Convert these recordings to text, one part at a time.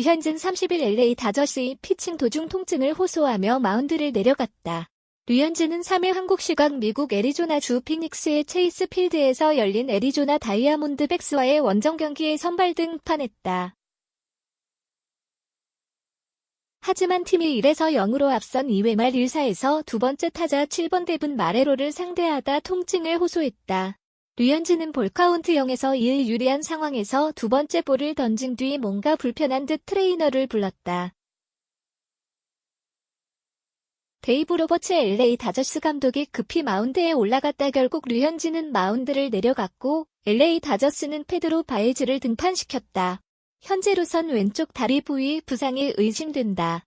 류현진 30일 LA 다저스의 피칭 도중 통증을 호소하며 마운드를 내려갔다. 류현진은 3일 한국 시각 미국 애리조나주 피닉스의 체이스 필드에서 열린 애리조나 다이아몬드 백스와의 원정 경기에 선발 등판했다. 하지만 팀이 1에서 0으로 앞선 2회 말 1사에서 두 번째 타자 7번 대분 마레로를 상대하다 통증을 호소했다. 류현진은 볼카운트 0에서 1 유리한 상황에서 두 번째 볼을 던진 뒤 뭔가 불편한 듯 트레이너를 불렀다. 데이브 로버츠 LA 다저스 감독이 급히 마운드에 올라갔다 결국 류현진은 마운드를 내려갔고 LA 다저스는 페드로 바에즈를 등판시켰다. 현재로선 왼쪽 다리 부위 부상이 의심된다.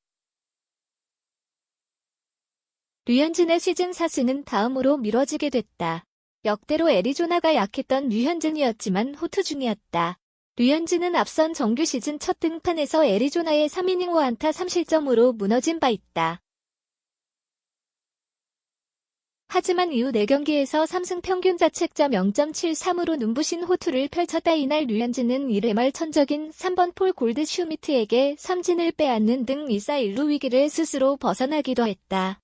류현진의 시즌 사수는 다음으로 미뤄지게 됐다. 역대로 애리조나가 약했던 류현진이었지만 호투 중이었다. 류현진은 앞선 정규 시즌 첫 등판에서 애리조나의 3이닝 5안타 3실점으로 무너진 바 있다. 하지만 이후 4경기에서 3승 평균 자책점 0.73으로 눈부신 호투를 펼쳤다 이날 류현진은 1회 말 천적인 3번 폴 골드 슈미트에게 삼진을 빼앗는 등 2사 1루 위기를 스스로 벗어나기도 했다.